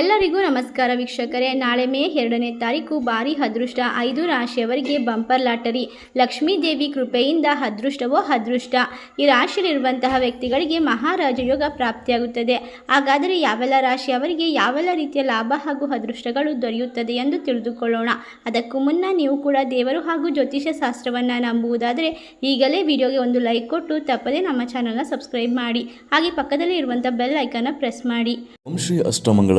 ಎಲ್ಲರಿಗೂ ನಮಸ್ಕಾರ ವೀಕ್ಷಕರೇ. ನಾಳೆ ಮೇ ಎರಡನೇ ತಾರೀಕು ಭಾರಿ ಅದೃಷ್ಟ. ಐದು ರಾಶಿಯವರಿಗೆ ಬಂಪರ್ ಲಾಟರಿ. ಲಕ್ಷ್ಮೀ ದೇವಿ ಕೃಪೆಯಿಂದ ಅದೃಷ್ಟವೋ ಅದೃಷ್ಟ. ಈ ರಾಶಿಯಲ್ಲಿರುವಂತಹ ವ್ಯಕ್ತಿಗಳಿಗೆ ಮಹಾರಾಜ ಯೋಗ ಪ್ರಾಪ್ತಿಯಾಗುತ್ತದೆ. ಹಾಗಾದರೆ ಯಾವೆಲ್ಲ ರಾಶಿಯವರಿಗೆ ಯಾವೆಲ್ಲ ರೀತಿಯ ಲಾಭ ಹಾಗೂ ಅದೃಷ್ಟಗಳು ದೊರೆಯುತ್ತದೆ ಎಂದು ತಿಳಿದುಕೊಳ್ಳೋಣ. ಅದಕ್ಕೂ ಮುನ್ನ ನೀವು ಕೂಡ ದೇವರು ಹಾಗೂ ಜ್ಯೋತಿಷ ಶಾಸ್ತ್ರವನ್ನು ನಂಬುವುದಾದರೆ ಈಗಲೇ ವಿಡಿಯೋಗೆ ಒಂದು ಲೈಕ್ ಕೊಟ್ಟು ತಪ್ಪದೇ ನಮ್ಮ ಚಾನಲ್ನ ಸಬ್ಸ್ಕ್ರೈಬ್ ಮಾಡಿ. ಹಾಗೆ ಪಕ್ಕದಲ್ಲಿ ಇರುವಂಥ ಬೆಲ್ ಐಕನ್ನ ಪ್ರೆಸ್ ಮಾಡಿ. ಅಷ್ಟಮಂಗಳ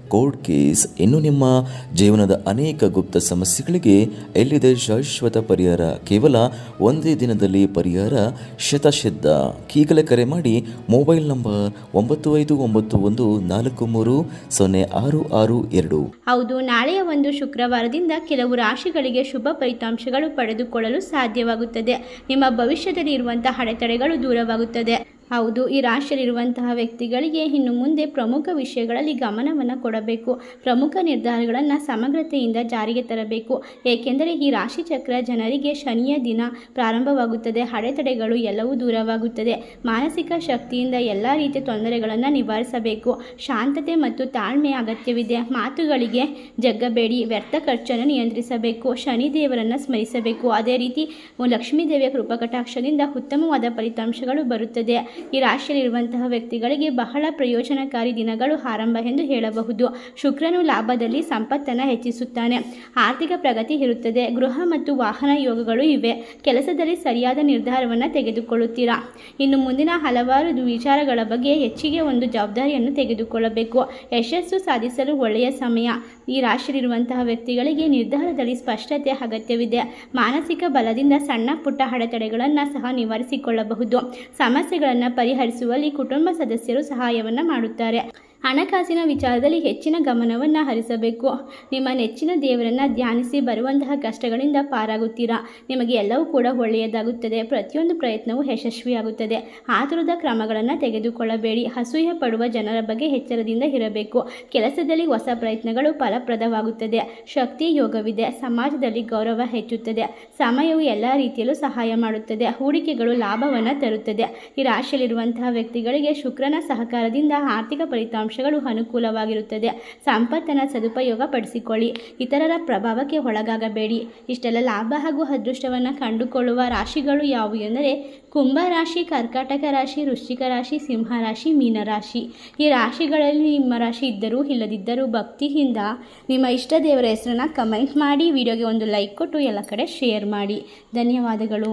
ಕೋರ್ಟ್ ಕೇಸ್ ಇನ್ನು ನಿಮ್ಮ ಜೀವನದ ಅನೇಕ ಗುಪ್ತ ಸಮಸ್ಯೆಗಳಿಗೆ ಎಲ್ಲಿದೆ ಶಾಶ್ವತ ಪರಿಹಾರ? ಕೇವಲ ಒಂದೇ ದಿನದಲ್ಲಿ ಪರಿಹಾರ ಶತಸಿದ್ಧ ಈಗಲೇ ಕರೆ ಮಾಡಿ ಮೊಬೈಲ್ ನಂಬರ್ ಒಂಬತ್ತು ಐದು ಒಂಬತ್ತು ಒಂದು ನಾಲ್ಕು ಮೂರು ಸೊನ್ನೆ ಆರು ಆರು ಎರಡು. ಹೌದು, ನಾಳೆಯ ಒಂದು ಶುಕ್ರವಾರದಿಂದ ಕೆಲವು ರಾಶಿಗಳಿಗೆ ಶುಭ ಫಲಿತಾಂಶಗಳು ಪಡೆದುಕೊಳ್ಳಲು ಸಾಧ್ಯವಾಗುತ್ತದೆ. ನಿಮ್ಮ ಭವಿಷ್ಯದಲ್ಲಿ ಇರುವಂತಹ ಅಡೆತಡೆಗಳು ದೂರವಾಗುತ್ತದೆ. ಹೌದು, ಈ ರಾಶಿಯಲ್ಲಿರುವಂತಹ ವ್ಯಕ್ತಿಗಳಿಗೆ ಇನ್ನು ಮುಂದೆ ಪ್ರಮುಖ ವಿಷಯಗಳಲ್ಲಿ ಗಮನವನ್ನು ಕೊಡಬೇಕು. ಪ್ರಮುಖ ನಿರ್ಧಾರಗಳನ್ನು ಸಮಗ್ರತೆಯಿಂದ ಜಾರಿಗೆ ತರಬೇಕು. ಏಕೆಂದರೆ ಈ ರಾಶಿ ಚಕ್ರ ಜನರಿಗೆ ಶನಿಯ ದಿನ ಪ್ರಾರಂಭವಾಗುತ್ತದೆ. ಅಡೆತಡೆಗಳು ಎಲ್ಲವೂ ದೂರವಾಗುತ್ತದೆ. ಮಾನಸಿಕ ಶಕ್ತಿಯಿಂದ ಎಲ್ಲ ರೀತಿಯ ತೊಂದರೆಗಳನ್ನು ನಿವಾರಿಸಬೇಕು. ಶಾಂತತೆ ಮತ್ತು ತಾಳ್ಮೆ ಅಗತ್ಯವಿದೆ. ಮಾತುಗಳಿಗೆ ಜಗ್ಗಬೇಡಿ. ವ್ಯರ್ಥ ಖರ್ಚನ್ನು ನಿಯಂತ್ರಿಸಬೇಕು. ಶನಿ ದೇವರನ್ನು ಸ್ಮರಿಸಬೇಕು. ಅದೇ ರೀತಿ ಲಕ್ಷ್ಮೀ ದೇವಿಯ ಕೃಪಕಟಾಕ್ಷದಿಂದ ಉತ್ತಮವಾದ ಫಲಿತಾಂಶಗಳು ಬರುತ್ತದೆ. ಈ ರಾಶಿಯಲ್ಲಿರುವಂತಹ ವ್ಯಕ್ತಿಗಳಿಗೆ ಬಹಳ ಪ್ರಯೋಜನಕಾರಿ ದಿನಗಳು ಆರಂಭ ಎಂದು ಹೇಳಬಹುದು. ಶುಕ್ರನು ಲಾಭದಲ್ಲಿ ಸಂಪತ್ತನ್ನು ಹೆಚ್ಚಿಸುತ್ತಾನೆ. ಆರ್ಥಿಕ ಪ್ರಗತಿ ಇರುತ್ತದೆ. ಗೃಹ ಮತ್ತು ವಾಹನ ಯೋಗಗಳು ಇವೆ. ಕೆಲಸದಲ್ಲಿ ಸರಿಯಾದ ನಿರ್ಧಾರವನ್ನು ತೆಗೆದುಕೊಳ್ಳುತ್ತೀರಾ? ಇನ್ನು ಮುಂದಿನ ಹಲವಾರು ವಿಚಾರಗಳ ಬಗ್ಗೆ ಹೆಚ್ಚಿಗೆ ಒಂದು ಜವಾಬ್ದಾರಿಯನ್ನು ತೆಗೆದುಕೊಳ್ಳಬೇಕು. ಯಶಸ್ಸು ಸಾಧಿಸಲು ಒಳ್ಳೆಯ ಸಮಯ. ಈ ರಾಶಿಯಲ್ಲಿರುವಂತಹ ವ್ಯಕ್ತಿಗಳಿಗೆ ನಿರ್ಧಾರದಲ್ಲಿ ಸ್ಪಷ್ಟತೆ ಅಗತ್ಯವಿದೆ. ಮಾನಸಿಕ ಬಲದಿಂದ ಸಣ್ಣ ಪುಟ್ಟ ಅಡೆತಡೆಗಳನ್ನು ಸಹ ನಿವಾರಿಸಿಕೊಳ್ಳಬಹುದು. ಸಮಸ್ಯೆಗಳನ್ನು ಪರಿಹರಿಸುವಲ್ಲಿ ಕುಟುಂಬ ಸದಸ್ಯರು ಸಹಾಯವನ್ನು ಮಾಡುತ್ತಾರೆ. ಹಣಕಾಸಿನ ವಿಚಾರದಲ್ಲಿ ಹೆಚ್ಚಿನ ಗಮನವನ್ನು ಹರಿಸಬೇಕು. ನಿಮ್ಮ ನೆಚ್ಚಿನ ದೇವರನ್ನು ಧ್ಯಾನಿಸಿ ಬರುವಂತಹ ಕಷ್ಟಗಳಿಂದ ಪಾರಾಗುತ್ತೀರಾ? ನಿಮಗೆ ಎಲ್ಲವೂ ಕೂಡ ಒಳ್ಳೆಯದಾಗುತ್ತದೆ. ಪ್ರತಿಯೊಂದು ಪ್ರಯತ್ನವೂ ಯಶಸ್ವಿಯಾಗುತ್ತದೆ. ಆತುರದ ಕ್ರಮಗಳನ್ನು ತೆಗೆದುಕೊಳ್ಳಬೇಡಿ. ಅಸೂಯೆ ಪಡುವ ಜನರ ಬಗ್ಗೆ ಎಚ್ಚರದಿಂದ ಇರಬೇಕು. ಕೆಲಸದಲ್ಲಿ ಹೊಸ ಪ್ರಯತ್ನಗಳು ಫಲಪ್ರದವಾಗುತ್ತದೆ. ಶಕ್ತಿ ಯೋಗವಿದೆ. ಸಮಾಜದಲ್ಲಿ ಗೌರವ ಹೆಚ್ಚುತ್ತದೆ. ಸಮಯವು ಎಲ್ಲ ರೀತಿಯಲ್ಲೂ ಸಹಾಯ ಮಾಡುತ್ತದೆ. ಹೂಡಿಕೆಗಳು ಲಾಭವನ್ನು ತರುತ್ತದೆ. ಈ ರಾಶಿಯಲ್ಲಿರುವಂತಹ ವ್ಯಕ್ತಿಗಳಿಗೆ ಶುಕ್ರನ ಸಹಕಾರದಿಂದ ಆರ್ಥಿಕ ಫಲಿತಾಂಶಗಳು ಅನುಕೂಲವಾಗಿರುತ್ತದೆ. ಸಂಪತ್ತನ್ನು ಸದುಪಯೋಗ ಪಡಿಸಿಕೊಳ್ಳಿ ಇತರರ ಪ್ರಭಾವಕ್ಕೆ ಒಳಗಾಗಬೇಡಿ. ಇಷ್ಟೆಲ್ಲ ಲಾಭ ಹಾಗೂ ಅದೃಷ್ಟವನ್ನು ಕಂಡುಕೊಳ್ಳುವ ರಾಶಿಗಳು ಯಾವುವು ಎಂದರೆ, ಕುಂಭ ರಾಶಿ, ಕರ್ಕಾಟಕ ರಾಶಿ, ವೃಶ್ಚಿಕ ರಾಶಿ, ಸಿಂಹ ರಾಶಿ ಮೀನರಾಶಿ ಈ ರಾಶಿಗಳಲ್ಲಿ ನಿಮ್ಮ ರಾಶಿ ಇದ್ದರೂ ಇಲ್ಲದಿದ್ದರೂ ಭಕ್ತಿಯಿಂದ ನಿಮ್ಮ ಇಷ್ಟ ದೇವರ ಹೆಸರನ್ನು ಕಮೆಂಟ್ ಮಾಡಿ, ವಿಡಿಯೋಗೆ ಒಂದು ಲೈಕ್ ಕೊಟ್ಟು ಎಲ್ಲ ಕಡೆ ಶೇರ್ ಮಾಡಿ. ಧನ್ಯವಾದಗಳು.